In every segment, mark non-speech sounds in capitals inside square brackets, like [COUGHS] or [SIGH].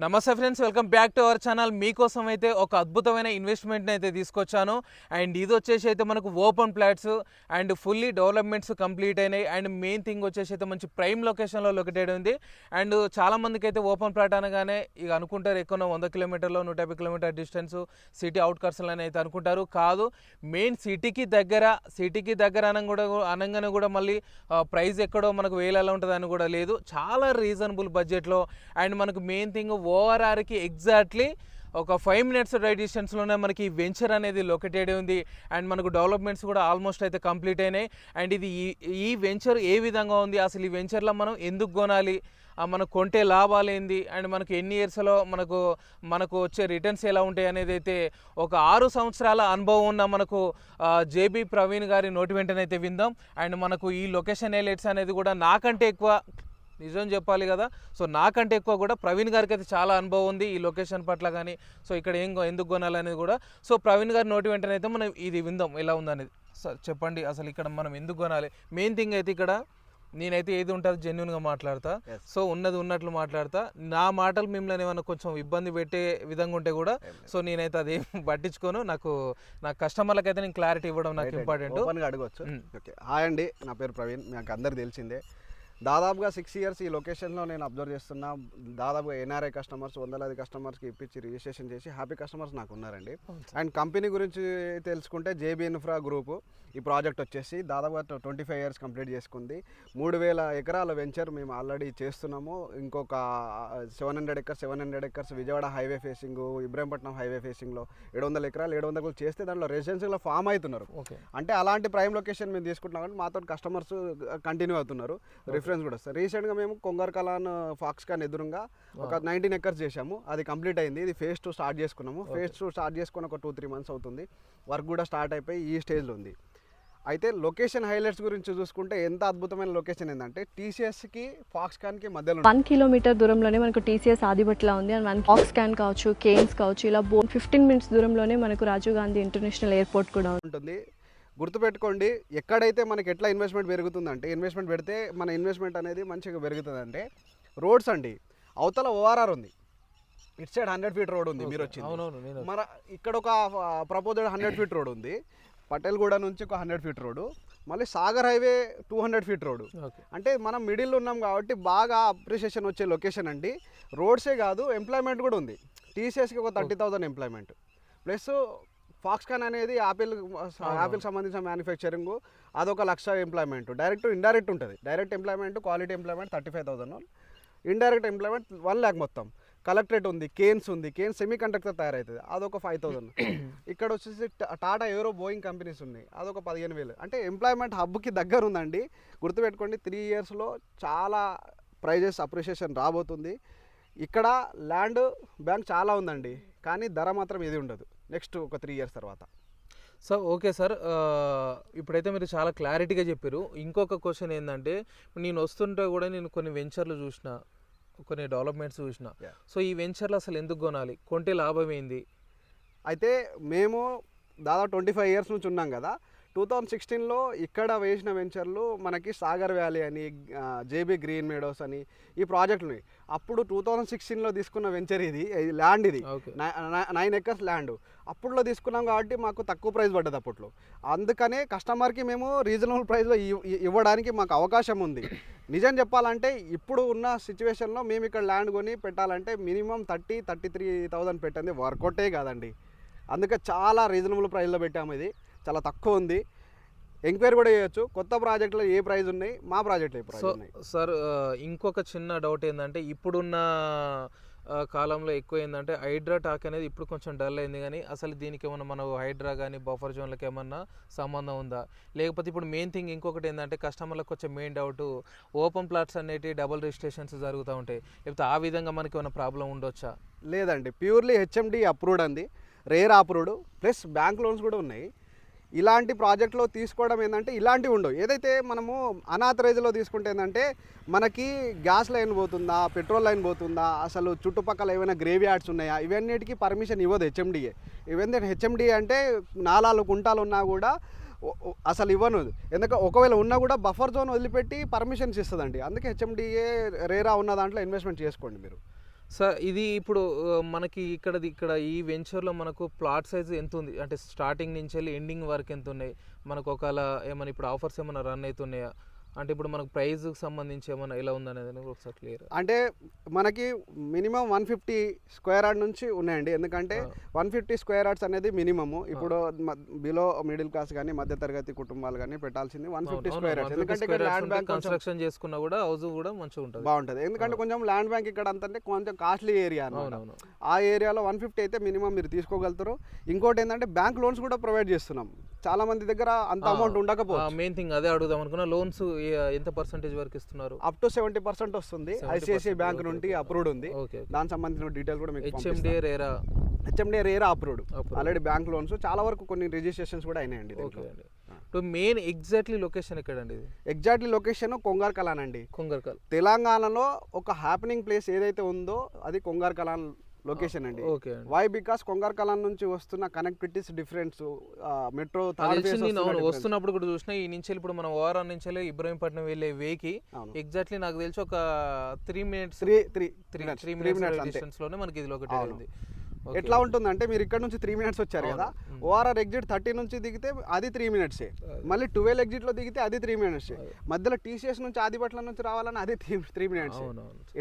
నమస్తే friends welcome back to our channel. మీకోసం అయితే ఒక అద్భుతమైన ఇన్వెస్ట్మెంట్ని అయితే తీసుకొచ్చాను. అండ్ ఇది వచ్చేసి అయితే మనకు open plots and fully developments complete అయినాయి. అండ్ మెయిన్ థింగ్ వచ్చేసి అయితే మంచి ప్రైమ్ లొకేషన్లో లొకేటెడ్ ఉంది. అండ్ చాలామందికి అయితే ఓపెన్ ప్లాట్ అనగానే ఇక అనుకుంటారు ఎక్కువ వంద కిలోమీటర్లో నూట యాభై కిలోమీటర్ డిస్టెన్స్ సిటీ అవుట్కట్స్ అయితే అనుకుంటారు. కాదు మెయిన్ సిటీకి దగ్గర సిటీకి దగ్గర అనం కూడా అనగానే కూడా మళ్ళీ ప్రైస్ ఎక్కడో మనకు వేలలో ఉంటుంది అని కూడా లేదు. చాలా రీజనబుల్ బడ్జెట్లో అండ్ మనకు మెయిన్ థింగ్ ఓఆర్ఆర్కి ఎగ్జాక్ట్లీ ఒక ఫైవ్ మినిట్స్ రైడ్ డిస్టెన్స్లోనే మనకి వెంచర్ అనేది లొకేటెడ్ ఉంది. అండ్ మనకు డెవలప్మెంట్స్ కూడా ఆల్మోస్ట్ అయితే కంప్లీట్ అయినాయి. అండ్ ఇది ఈ ఈ వెంచర్ ఏ విధంగా ఉంది? అసలు ఈ వెంచర్లో మనం ఎందుకు కొనాలి? మనకు కొంటే లాభాలు ఏంది? అండ్ మనకు ఎన్ని ఇయర్స్లో మనకు మనకు వచ్చే రిటర్న్స్ ఎలా ఉంటాయి అనేది అయితే ఒక ఆరు సంవత్సరాల అనుభవం ఉన్న మనకు జేబీ ప్రవీణ్ గారి నోటి వెంటనే అయితే విందాం. అండ్ మనకు ఈ లొకేషన్ హైలైట్స్ అనేది కూడా నాకంటే ఎక్కువ నిజం చెప్పాలి కదా. సో నాకంటే ఎక్కువ కూడా ప్రవీణ్ గారికి అయితే చాలా అనుభవం ఉంది ఈ లొకేషన్ పట్ల కానీ. సో ఇక్కడ ఏం ఎందుకు కొనాలనేది కూడా. సో ప్రవీణ్ గారి నోటి వెంటనే అయితే మనం ఇది విందాం ఎలా ఉందనేది. సార్ చెప్పండి అసలు ఇక్కడ మనం ఎందుకు కొనాలి. మెయిన్ థింగ్ అయితే ఇక్కడ నేనైతే ఏది ఉంటుంది జెన్యున్గా మాట్లాడతా. సో ఉన్నది ఉన్నట్లు మాట్లాడతా. నా మాటలు మిమ్మల్ని ఏమైనా కొంచెం ఇబ్బంది పెట్టే విధంగా ఉంటే కూడా సో నేనైతే అది ఏం పట్టించుకోను. నాకు నా కస్టమర్లకు అయితే నేను క్లారిటీ ఇవ్వడం నాకు ఇంపార్టెంట్. అడగవచ్చు. ఓకే. హాయ్ అండి. నా పేరు ప్రవీణ్. నాకు అందరు తెలిసిందే. దాదాపుగా సిక్స్ ఇయర్స్ ఈ లొకేషన్లో నేను అబ్జర్వ్ చేస్తున్నా. దాదాపుగా ఎన్ఆర్ఐ కస్టమర్స్ వందలాది కస్టమర్స్కి ఇప్పించి రిజిస్ట్రేషన్ చేసి హ్యాపీ కస్టమర్స్ నాకు ఉన్నారండి. అండ్ కంపెనీ గురించి తెలుసుకుంటే జేబీ ఇన్ఫ్రా గ్రూప్ ఈ ప్రాజెక్ట్ వచ్చేసి దాదాపుగా ట్వంటీ ఫైవ్ ఇయర్స్ కంప్లీట్ చేసుకుంది. మూడు వేల ఎకరాల వెంచర్ మేము ఆల్రెడీ చేస్తున్నాము. ఇంకొక seven hundred acres seven hundred acres Vijayawada highway facing Ibrahimpatnam highway ఫేసింగ్లో ఏడు వందల ఎకరాలు ఏడు వందలు చేస్తే దాంట్లో రెసిడెన్షియల్లో ఫామ్ అవుతున్నారు. అంటే అలాంటి ప్రైమ్ లొకేషన్ మేము తీసుకుంటున్నాం కాబట్టి మాతో కస్టమర్స్ కంటిన్యూ అవుతున్నారు. రిఫరెన్స్ కూడా వస్తుంది. రీసెంట్గా మేము కొంగర్ కలాన్ ఫాక్స్ కాన్ ఎదురుగా ఒక నైన్టీన్ ఎకర్స్ చేశాము. అది కంప్లీట్ అయింది. ఇది ఫేజ్ టూ స్టార్ట్ చేసుకున్నాము. ఫేజ్ టూ స్టార్ట్ చేసుకుని ఒక టూ త్రీ మంత్స్ అవుతుంది. వర్క్ కూడా స్టార్ట్ అయిపోయి ఈ స్టేజ్లో ఉంది. అయితే లొకేషన్ హైలైట్స్ గురించి చూసుకుంటే ఎంత అద్భుతమైన లొకేషన్ ఏంటంటే టీసీఎస్కి ఫాక్స్కాన్కి మధ్యలో. వన్ కిలోమీటర్ దూరంలోనే మనకు టీసీఎస్ ఆదిబట్ల ఉంది అండ్ మనకి ఫాక్స్ క్యాన్ కావచ్చు కేన్స్ కావచ్చు ఇలా ఫిఫ్టీన్ మినిట్స్ దూరంలోనే మనకు రాజీవ్ గాంధీ ఇంటర్నేషనల్ ఎయిర్పోర్ట్ కూడా ఉంటుంది. గుర్తుపెట్టుకోండి ఎక్కడైతే మనకి ఎట్లా ఇన్వెస్ట్మెంట్ పెరుగుతుందంటే ఇన్వెస్ట్మెంట్ పెడితే మన ఇన్వెస్ట్మెంట్ అనేది మంచిగా పెరుగుతుందంటే రోడ్స్ అండి. అవతల ఓఆర్ఆర్ ఉంది. It side hundred feet road ఉంది మీరు వచ్చింది మన ఇక్కడ ఒక ప్రపోజల్ హండ్రెడ్ ఫీట్ రోడ్ ఉంది. పటేల్గూడ నుంచి ఒక హండ్రెడ్ ఫీట్ రోడ్. మళ్ళీ Sagar highway two hundred feet road. Okay. అంటే మనం మిడిల్ ఉన్నాం కాబట్టి బాగా అప్రిషియేషన్ వచ్చే లొకేషన్ అండి. రోడ్సే కాదు ఎంప్లాయ్మెంట్ కూడా ఉంది. టీసీఎస్కి ఒక thirty thousand employment plus Foxconn అనేది యాపిల్ యాపిల్ సంబంధించిన మ్యానుఫ్యాక్చరింగ్ అదొక లక్ష ఎంప్లాయ్మెంట్ డైరెక్ట్ ఇండైరెక్ట్ ఉంటుంది. Direct employment quality employment thirty five thousand indirect employment one lakh మొత్తం. కలెక్టరేట్ ఉంది కేన్స్ ఉంది. కేన్స్ సెమీ కండక్టర్ తయారవుతుంది అదొక ఫైవ్ థౌసండ్ [COUGHS] ఇక్కడ వచ్చేసి టాటా ఏరో బోయింగ్ కంపెనీస్ ఉన్నాయి. అదొక పదిహేను వేలు. అంటే ఎంప్లాయ్మెంట్ హబ్కి దగ్గర ఉందండి. గుర్తుపెట్టుకోండి త్రీ ఇయర్స్లో చాలా ప్రైజెస్ అప్రిషియేషన్ రాబోతుంది. ఇక్కడ ల్యాండ్ బ్యాంక్ చాలా ఉందండి. కానీ ధర మాత్రం ఇది ఉండదు. నెక్స్ట్ ఒక త్రీ ఇయర్స్ తర్వాత. So okay sir. ఇప్పుడైతే మీరు చాలా క్లారిటీగా చెప్పారు. ఇంకొక క్వశ్చన్ ఏంటంటే నేను వస్తుంటే కూడా నేను కొన్ని వెంచర్లు చూసిన కొన్ని డెవలప్మెంట్స్ చూసిన. సో ఈ వెంచర్లు అసలు ఎందుకు కొనాలి? కొంటే లాభం ఏంది? అయితే మేము దాదాపు ట్వంటీ ఫైవ్ ఇయర్స్ నుంచి ఉన్నాం కదా. టూ థౌజండ్ సిక్స్టీన్లో ఇక్కడ వేసిన వెంచర్లు మనకి సాగర్ వ్యాలీ అని జేబీ గ్రీన్ మేడోస్ అని ఈ ప్రాజెక్టులు ఉన్నాయి. అప్పుడు టూ థౌజండ్ సిక్స్టీన్లో తీసుకున్న వెంచర్ ఇది ల్యాండ్ ఇది. Nine acres land. అప్పుడులో తీసుకున్నాం కాబట్టి మాకు తక్కువ ప్రైస్ పడ్డది అప్పట్లో. అందుకనే కస్టమర్కి మేము రీజనబుల్ ప్రైస్లో ఇవ్వడానికి మాకు అవకాశం ఉంది. నిజం చెప్పాలంటే ఇప్పుడు ఉన్న సిచ్యువేషన్లో మేము ఇక్కడ ల్యాండ్ కొని పెట్టాలంటే minimum thirty thirty three thousand పెట్టింది వర్కౌటే కాదండి. అందుకే చాలా రీజనబుల్ ప్రైస్లో పెట్టాము ఇది. చాలా తక్కువ ఉంది. ఎంక్వైరీ కూడా చేయొచ్చు. కొత్త ప్రాజెక్టులో ఏ ప్రైస్ ఉన్నాయి? మా ప్రాజెక్టులో ఏ ప్రైస్ సో ఉన్నాయి? సార్ ఇంకొక చిన్న డౌట్ ఏంటంటే ఇప్పుడున్న కాలంలో ఎక్కువ ఏంటంటే హైడ్రా టాక్ అనేది ఇప్పుడు కొంచెం డల్ అయింది కానీ అసలు దీనికి ఏమన్నా మన హైడ్రా కానీ బఫర్ జోన్లకి ఏమన్నా సంబంధం ఉందా? లేకపోతే ఇప్పుడు మెయిన్ థింగ్ ఇంకొకటి ఏంటంటే కస్టమర్లకు వచ్చే మెయిన్ డౌట్ ఓపెన్ ప్లాట్స్ అనేటివి డబుల్ రిజిస్ట్రేషన్స్ జరుగుతూ ఉంటాయి. లేకపోతే ఆ విధంగా మనకి ఏమైనా ప్రాబ్లం ఉండొచ్చా? లేదండి. ప్యూర్లీ హెచ్ఎండి అప్రూవ్డ్ అంది. RERA approved. Plus bank loans కూడా ఉన్నాయి. ఇలాంటి ప్రాజెక్ట్లో తీసుకోవడం ఏంటంటే ఇలాంటివి ఉండవు. ఏదైతే మనము అనాథరైజ్లో తీసుకుంటే ఏంటంటే మనకి గ్యాస్ లైన్ పోతుందా పెట్రోల్ లైన్ పోతుందా అసలు చుట్టుపక్కల ఏమైనా గ్రేవ్ యార్డ్స్ ఉన్నాయా? ఇవన్నిటికీ పర్మిషన్ ఇవ్వదు హెచ్ఎండిఏ. ఇవన్నీ హెచ్ఎండిఏ అంటే నాలాలు కుంటాలు ఉన్నా కూడా అసలు ఇవ్వను. ఎందుకంటే ఒకవేళ ఉన్నా కూడా బఫర్ జోన్ వదిలిపెట్టి పర్మిషన్స్ ఇస్తుందండి. అందుకే హెచ్ఎండిఏ రేరా ఉన్న దాంట్లో ఇన్వెస్ట్మెంట్ చేసుకోండి మీరు. సార్ ఇది ఇప్పుడు మనకి ఇక్కడ ఇక్కడ ఈ వెంచర్లో మనకు ప్లాట్ సైజ్ ఎంత ఉంది అంటే స్టార్టింగ్ నుంచి వెళ్ళి ఎండింగ్ వరకు ఎంత ఉన్నాయి మనకు ఒకవేళ ఏమైనా ఇప్పుడు ఆఫర్స్ ఏమైనా రన్ అవుతున్నాయా అంటే ఇప్పుడు మనకు ప్రైస్కి సంబంధించి ఏమైనా ఎలా ఉందనేది ఒకసారి క్లియర్. అంటే మనకి minimum one fifty square yard నుంచి ఉన్నాయండి. ఎందుకంటే వన్ ఫిఫ్టీ స్క్వేర్ యార్డ్స్ అనేది మినిమము. ఇప్పుడు బిలో మిడిల్ క్లాస్ కానీ మధ్యతరగతి కుటుంబాలు కానీ పెట్టాల్సింది వన్ ఫిఫ్టీ స్క్వేర్ యార్డ్స్. ఎందుకంటే ల్యాండ్ బ్యాంక్ కన్స్ట్రక్షన్ చేసుకున్నా కూడా హౌస్ కూడా మంచిగా ఉంటుంది. బాగుంటుంది. ఎందుకంటే కొంచెం ల్యాండ్ బ్యాంక్ ఇక్కడ అంత అంటే కొంచెం కాస్ట్లీ ఏరియా ఆ ఏరియాలో వన్ ఫిఫ్టీ అయితే మినిమం మీరు తీసుకోగలుగుతారు. ఇంకోటి ఏంటంటే బ్యాంక్ లోన్స్ కూడా ప్రొవైడ్ చేస్తున్నాం. చాలా మంది దగ్గర అంత అమౌంట్ ఉండకపోవచ్చు. మెయిన్ థింగ్ అదే అడుగుదాం అనుకున్నా లోన్స్ ఎంత పర్సెంటేజ్ వరకు ఇస్తున్నారు? అప్ టు సెవెంటీ పర్సెంట్ వస్తుంది. 70% ఐసిఐసిఐ బ్యాంక్ నుండి. అప్రూవ్డ్ ఉంది. దానికి సంబంధించిన డీటెయిల్ కూడా మీకు HMD RERA HMD RERA approved. Already bank loans చాలా వరకు కొన్ని రిజిస్ట్రేషన్స్ కూడా అయినాయండి ఓకే అండి. మెయిన్ ఎగ్జాక్ట్లీ లొకేషన్ ఎక్కడండి ఇది? ఎగ్జాక్ట్లీ లొకేషన్ కొంగార్ కలాన్ అండి. కొంగర్కల్. తెలంగాణలో ఒక హ్యాపెనింగ్ ప్లేస్ ఏదైతే ఉందో అది కొంగార్ కలాన్ లొకేషన్ అండి. వై బికాస్ కొంగార్ కలాన్ నుంచి వస్తున్న కనెక్టివిటీస్ డిఫరెన్స్ మెట్రో వస్తున్నప్పుడు కూడా చూసిన ఈ నుంచి ఇప్పుడు మనం ఓఆర్ఆర్ నుంచి ఇబ్రహీంపట్నం వెళ్ళే వేకి. ఎగ్జాక్ట్లీ నాకు తెలిసి ఒక three minutes three three three minutes. డిస్టెన్స్లోనే మనకి ఇది ఒకటి ఎట్లా ఉంటుందంటే మీరు ఇక్కడ నుంచి త్రీ మినిట్స్ వచ్చారు కదా ఓఆర్ఆర్ ఎగ్జిట్ థర్టీ నుంచి దిగితే అది త్రీ మినిట్సే మళ్ళీ ట్వెల్వ్ ఎగ్జిట్లో దిగితే అది త్రీ మినిట్స్ మధ్యలో టీసీఎస్ నుంచి ఆదిపట్ల నుంచి రావాలని అది త్రీ మినిట్స్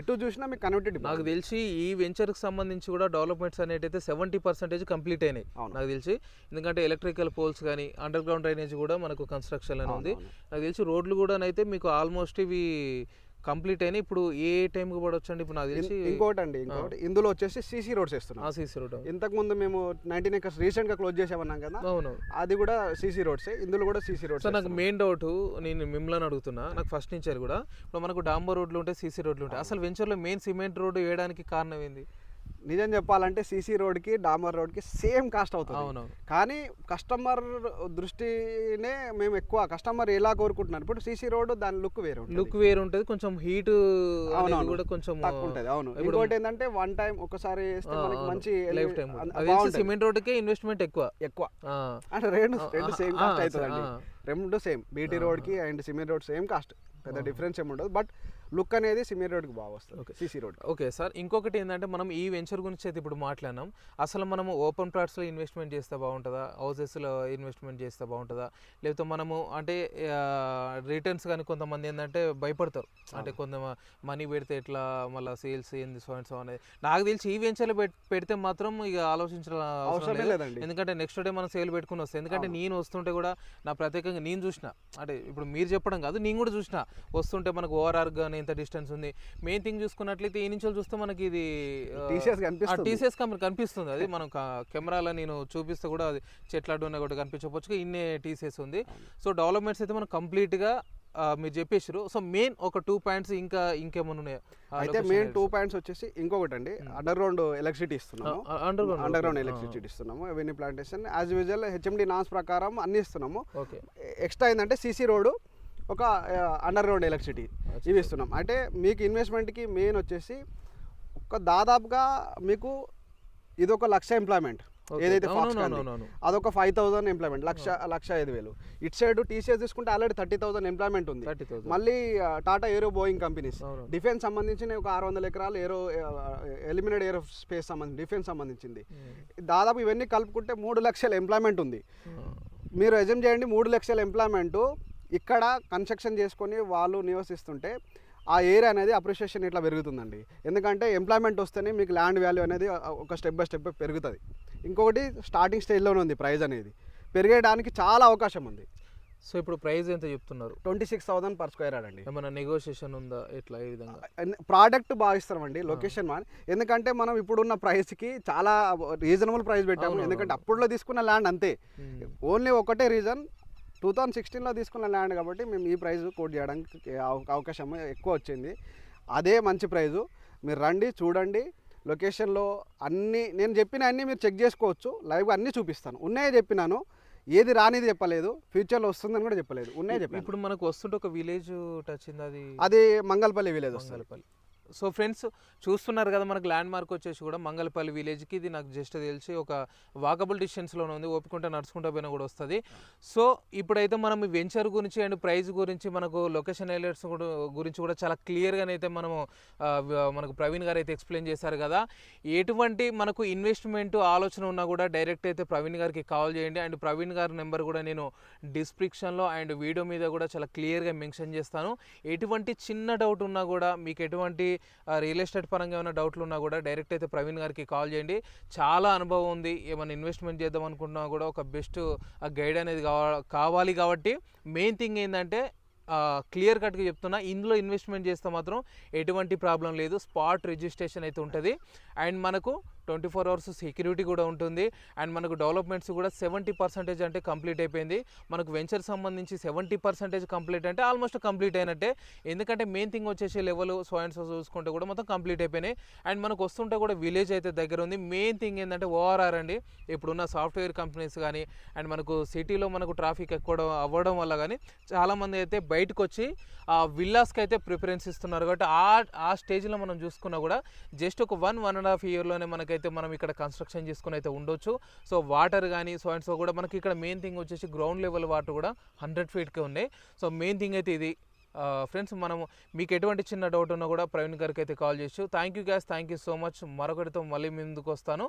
ఎటు చూసినా మీకు కనెక్టివిటీ నాకు తెలిసి ఈ వెంచర్కి సంబంధించి కూడా డెవలప్మెంట్స్ అనేటైతే సెవెంటీ పర్సెంటేజ్ కంప్లీట్ అయినాయి. నాకు తెలిసి. ఎందుకంటే ఎలక్ట్రికల్ పోల్స్ కానీ అండర్ గ్రౌండ్ డ్రైనేజ్ కూడా మనకు కన్స్ట్రక్షన్ అని ఉంది. నాకు తెలిసి రోడ్లు కూడా అయితే మీకు ఆల్మోస్ట్ ఇవి కంప్లీట్ అయినాయి ఇప్పుడు ఏ టైంకి పడవచ్చు అండి ఇప్పుడు నాకు తెలిసి ఇంకోటి అండి ఇంకోటి ఇందులో వచ్చేసి సీసీ రోడ్స్ వేస్తున్నాం. ఆసీసీ రోడ్ ఇంతకు ముందు మేము నైన్టీన్ ఎకర్స్ రీసెంట్గా క్లోజ్ చేసామన్నాం కదా అవును అది కూడా సీసీ రోడ్స్ ఇందులో కూడా సీసీ రోడ్స్ నాకు మెయిన్ డౌట్ నేను మిమ్మల్ని అడుగుతున్నా నాకు ఫస్ట్ నుంచి కూడా ఇప్పుడు మనకు డాంబర్ రోడ్లు ఉంటాయి సీసీ రోడ్లు ఉంటాయి అసలు వెంచర్లో మెయిన్ సిమెంట్ రోడ్ వేయడానికి కారణం ఏంది? నిజం చెప్పాలంటే సీసీ రోడ్కి డామర్ రోడ్కి సేమ్ కాస్ట్ అవుతుంది. అవునవును. కానీ కస్టమర్ దృష్టినే మేము ఎక్కువ కస్టమర్ ఎలా కోరుకుంటున్నారు? ఇప్పుడు సీసీ రోడ్ దాని లుక్ వేరే లుక్ వేరు ఉంటుంది కొంచెం హీట్. కూడా కొంచెం ఉంటుంది అవును. ఇప్పుడు- ఇంకోటి ఏంటంటే వన్ టైం ఒకసారి వేస్తే మనకి మంచి లైఫ్ టైం. సిమెంట్ రోడ్కే ఇన్వెస్ట్మెంట్ ఎక్కువ? ఎక్కువ. అంటే రెండు రెండు సేమ్ కాస్ట్ ఆ. రెండు సేమ్ బీటీ రోడ్కి and cement road same cost. పెద్ద డిఫరెన్స్ ఏమి ఉండదు. బట్ లుక్ అనేది సిమెంట్ రోడ్కి బాగా వస్తుంది. CC road. ఓకే సార్ ఇంకొకటి ఏంటంటే మనం ఈ వెంచర్ గురించి అయితే ఇప్పుడు మాట్లాడినాం. అసలు మనము ఓపెన్ ప్లాట్స్లో ఇన్వెస్ట్మెంట్ చేస్తే బాగుంటుందా? హౌసెస్లో ఇన్వెస్ట్మెంట్ చేస్తే బాగుంటుందా? లేకపోతే మనము అంటే రిటర్న్స్ కానీ కొంతమంది ఏంటంటే భయపడతారు. అంటే కొంత మనీ పెడితే ఎట్లా మళ్ళీ సేల్స్ ఏంది సో అండ్ సో అనేది. నాకు తెలిసి ఈ వెంచర్లో పెడితే మాత్రం ఇక ఆలోచించాల అవసరం లేదండి. ఎందుకంటే నెక్స్ట్ డే మనం సేల్ పెట్టుకుని వస్తాం. ఎందుకంటే నేను వస్తుంటే కూడా నా ప్రత్యేకంగా నేను చూసిన అంటే ఇప్పుడు మీరు చెప్పడం కాదు నేను కూడా చూసిన. వస్తుంటే మనకు ఓఆర్ఆర్ కానీ ఎంత డిస్టెన్స్ ఉంది. మెయిన్ థింగ్ చూసుకున్నట్లయితే ఈ నుంచి చూస్తే మనకి ఇది టీసీఎస్ కంపెనీ కనిపిస్తుంది. అది మనం కెమెరాలో నేను చూపిస్తే కూడా అది చెట్ల అడ్డున్న కూడా కనిపించవచ్చు ఇన్నే టీసీఎస్ ఉంది. సో డెవలప్మెంట్స్ అయితే మనం కంప్లీట్గా మీరు చెప్పేసారు సో మెయిన్ ఒక టూ పాయింట్స్ ఇంకా ఇంకేమైనా ఉన్నాయా అయితే మెయిన్ టూ పాయింట్స్ వచ్చేసి ఇంకొకటి అండి అండర్ గ్రౌండ్ ఎలక్ట్రిసిటీ ఇస్తున్నాము అండర్ అండర్ గ్రౌండ్ ఎలక్ట్రిసిటీ ఇస్తున్నాము avenue plantation as usual HMD norms ప్రకారం అన్ని ఇస్తున్నాము. ఎక్స్ట్రా ఏంటంటే సీసీ రోడ్ ఒక అండర్ గ్రౌండ్ ఎలక్ట్రిసిటీ ఇవి ఇస్తున్నాం. అంటే మీకు ఇన్వెస్ట్మెంట్కి మెయిన్ వచ్చేసి ఒక దాదాపుగా మీకు ఇది ఒక లక్ష ఎంప్లాయ్మెంట్ ఏదైతే అదొక five thousand employment lakh lakh ఐదు వేలు. ఇటు సైడ్ టీసీఎస్ తీసుకుంటే ఆల్రెడీ థర్టీ థౌసండ్ ఎంప్లాయ్మెంట్ ఉంది. మళ్ళీ Tata aero Boeing companies defence సంబంధించిన ఒక ఆరు వందల ఎకరాలు ఏరో ఎలిమినేట్ ఏరో స్పేస్ సంబంధించి డిఫెన్స్ సంబంధించింది. దాదాపు ఇవన్నీ కలుపుకుంటే మూడు లక్షల ఎంప్లాయ్మెంట్ ఉంది. మీరు ఎజమ్ చేయండి మూడు లక్షల ఎంప్లాయ్మెంట్ ఇక్కడ కన్స్ట్రక్షన్ చేసుకొని వాళ్ళు నివసిస్తుంటే ఆ ఏరియా అనేది అప్రిషియేషన్ ఇట్లా పెరుగుతుందండి. ఎందుకంటే ఎంప్లాయ్మెంట్ వస్తేనే మీకు ల్యాండ్ వాల్యూ అనేది ఒక స్టెప్ బై స్టెప్ పెరుగుతుంది. ఇంకొకటి స్టార్టింగ్ స్టేజ్లోనే ఉంది ప్రైస్ అనేది. పెరిగేయడానికి చాలా అవకాశం ఉంది. సో ఇప్పుడు ప్రైస్ ఎంత చెప్తున్నారు? Twenty six thousand per square yard అండి. ఏమైనా నెగోషియేషన్ ఉందా? ఎట్లా ఈ విధంగా? ప్రోడక్ట్ బాగా ఇస్తామండి లొకేషన్ వన్ ఎందుకంటే మనం ఇప్పుడున్న ప్రైస్కి చాలా రీజనబుల్ ప్రైస్ పెట్టాము. ఎందుకంటే అప్పుడులో తీసుకున్న ల్యాండ్ అంతే. ఓన్లీ ఒకటే రీజన్ టూ థౌజండ్ సిక్స్టీన్లో తీసుకున్న ల్యాండ్ కాబట్టి మేము ఈ ప్రైస్ కోట్ చేయడానికి అవ- అవకాశం ఎక్కువ వచ్చింది. అదే మంచి ప్రైజు మీరు రండి చూడండి. లొకేషన్లో అన్నీ నేను చెప్పిన అన్నీ మీరు చెక్ చేసుకోవచ్చు. లైవ్గా అన్నీ చూపిస్తాను. ఉన్నాయే చెప్పినాను. ఏది రానిది చెప్పలేదు. ఫ్యూచర్లో వస్తుందని కూడా చెప్పలేదు. ఉన్నాయే చెప్పాను ఇప్పుడు మనకు వస్తుంటే ఒక విలేజ్ టచ్ అది? అది మంగళపల్లి విలేజ్ వస్తుంది. సో ఫ్రెండ్స్ చూస్తున్నారు కదా మనకు ల్యాండ్ మార్క్ వచ్చేసి కూడా మంగళపల్లి విలేజ్కి. ఇది నాకు జస్ట్ తెలిసి ఒక వాకబుల్ డిస్టెన్స్లోనే ఉంది. ఓపుకుంటా నడుచుకుంటా పోయినా కూడా వస్తుంది. సో ఇప్పుడైతే మనం ఈ వెంచర్ గురించి అండ్ ప్రైస్ గురించి మనకు లొకేషన్ హైలైట్స్ గురించి కూడా చాలా క్లియర్గానే అయితే మనము మనకు ప్రవీణ్ గారు అయితే ఎక్స్ప్లెయిన్ చేశారు కదా. ఎటువంటి మనకు ఇన్వెస్ట్మెంట్ ఆలోచన ఉన్నా కూడా డైరెక్ట్ అయితే ప్రవీణ్ గారికి కాల్ చేయండి. అండ్ ప్రవీణ్ గారి నెంబర్ కూడా నేను డిస్క్రిప్షన్లో అండ్ వీడియో మీద కూడా చాలా క్లియర్గా మెన్షన్ చేస్తాను. ఎటువంటి చిన్న డౌట్ ఉన్నా కూడా మీకు ఎటువంటి రియల్ ఎస్టేట్ పరంగా ఏమైనా డౌట్లు ఉన్నా కూడా డైరెక్ట్ అయితే ప్రవీణ్ గారికి కాల్ చేయండి. చాలా అనుభవం ఉంది. ఏమైనా ఇన్వెస్ట్మెంట్ చేద్దాం అనుకుంటున్నా కూడా ఒక బెస్ట్ గైడ్ అనేది కావాలి కాబట్టి మెయిన్ థింగ్ ఏంటంటే క్లియర్ కట్గా చెప్తున్నా ఇందులో ఇన్వెస్ట్మెంట్ చేస్తే మాత్రం ఎటువంటి ప్రాబ్లం లేదు. స్పాట్ రిజిస్ట్రేషన్ అయితే ఉంటుంది. అండ్ మనకు ట్వంటీ ఫోర్ అవర్స్ సెక్యూరిటీ కూడా ఉంటుంది. అండ్ మనకు డెవలప్మెంట్స్ కూడా సెవెంటీ పర్సెంటేజ్ అంటే కంప్లీట్ అయిపోయింది. మనకు వెంచర్ సంబంధించి సెవెంటీ పర్సెంటేజ్ కంప్లీట్ అంటే ఆల్మోస్ట్ కంప్లీట్ అయినట్టే. ఎందుకంటే మెయిన్ థింగ్ వచ్చేసి లెవెల్ సో అండ్ సో చూసుకుంటే కూడా మొత్తం కంప్లీట్ అయిపోయినాయి. అండ్ మనకు వస్తుంటే కూడా విలేజ్ అయితే దగ్గర ఉంది. మెయిన్ థింగ్ ఏంటంటే ఓఆర్ఆర్ అండి. ఇప్పుడున్న సాఫ్ట్వేర్ కంపెనీస్ కానీ అండ్ మనకు సిటీలో మనకు ట్రాఫిక్ ఎక్కువ అవ్వడం వల్ల కానీ చాలామంది అయితే బయటకు వచ్చి ఆ విల్లాస్కి అయితే ప్రిఫరెన్స్ ఇస్తున్నారు. కాబట్టి ఆ ఆ స్టేజ్లో మనం చూసుకున్నా కూడా జస్ట్ ఒక వన్ వన్ అండ్ హాఫ్ ఇయర్లోనే మనకి అయితే మనం ఇక్కడ కన్స్ట్రక్షన్ చేసుకుని అయితే ఉండొచ్చు. సో వాటర్ కానీ సో అండ్ సో కూడా మనకి ఇక్కడ మెయిన్ థింగ్ వచ్చేసి గ్రౌండ్ లెవెల్ వాటర్ కూడా హండ్రెడ్ ఫీట్కే ఉన్నాయి. సో మెయిన్ థింగ్ అయితే ఇది. Uh, ఫ్రెండ్స్ మనము మీకు ఎటువంటి చిన్న డౌట్ ఉన్నా కూడా ప్రవీణ్ గారికి అయితే కాల్ చేయొచ్చు thank you guys thank you so much మరొకటితో మళ్ళీ ముందుకు వస్తాను.